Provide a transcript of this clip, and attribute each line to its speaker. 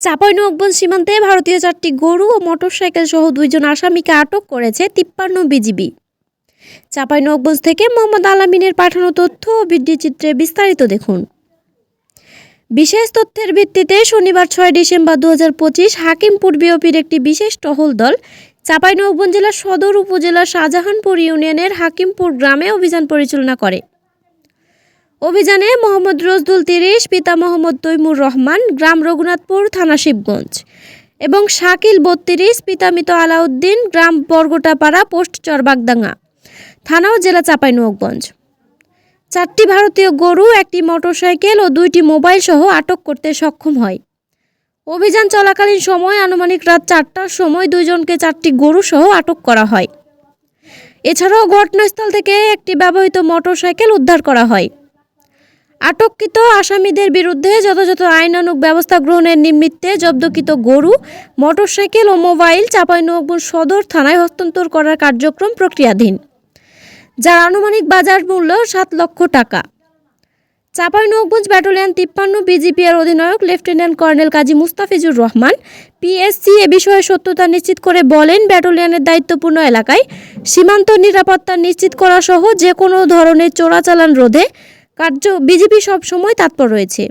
Speaker 1: চাঁপাইনবাবগঞ্জ সীমান্তে ভারতীয় চারটি গরু ও মোটরসাইকেল সহ দুইজন আসামিকে আটক করেছে তিপ্পান্ন বিজিবি। চাঁপাইনবাবগঞ্জ থেকে মোহাম্মদ আলামিনের পাঠানো তথ্য ও ভিডিও চিত্রে বিস্তারিত দেখুন। বিশেষ তথ্যের ভিত্তিতে শনিবার ছয় ডিসেম্বর দু হাজার পঁচিশ হাকিমপুর বিওপির একটি বিশেষ টহল দল চাঁপাইনবাবগঞ্জ জেলার সদর উপজেলার শাহজাহানপুর ইউনিয়নের হাকিমপুর গ্রামে অভিযান পরিচালনা করে। অভিযানে মোহাম্মদ রজদুল তিরিশ, পিতা মোহাম্মদ তৈমুর রহমান, গ্রাম রঘুনাথপুর, থানা শিবগঞ্জ। এবং শাকিল বত্রিশ, পিতা মৃত আলাউদ্দিন, গ্রাম বরগোটাপাড়া, পোস্ট চরবাগদাঙ্গা থানা ও জেলা চাঁপাইনবাবগঞ্জ। চারটি ভারতীয় গরু, একটি মোটরসাইকেল ও দুইটি মোবাইল সহ আটক করতে সক্ষম হয়। অভিযান চলাকালীন সময় আনুমানিক রাত চারটার সময় দুইজনকে চারটি গরু সহ আটক করা হয়। এছাড়াও ঘটনাস্থল থেকে একটি ব্যবহৃত মোটরসাইকেল উদ্ধার করা হয়। আটককৃত আসামিদের বিরুদ্ধে যথাযথ আইনানুগ ব্যবস্থা গ্রহণের নিমিত্তে জব্দকৃত গরু, মোটরসাইকেল ও মোবাইল চাঁপাইনবাবগঞ্জ সদর থানায় হস্তান্তর করার কার্যক্রম প্রক্রিয়াধীন, যার আনুমানিক বাজার মূল্য সাত লক্ষ টাকা। চাঁপাইনবাবগঞ্জ ব্যাটালিয়ন তিপ্পান্ন বিজিপির অধিনায়ক lieutenant colonel Kazi Mustafizur Rahman PSC এ বিষয়ে সত্যতা নিশ্চিত করে বলেন, ব্যাটালিয়নের দায়িত্বপূর্ণ এলাকায় সীমান্ত নিরাপত্তা নিশ্চিত করা সহ যে কোনো ধরনের চোরাচালান রোধে কার্য বিজেপি সব সময় তৎপর রয়েছে।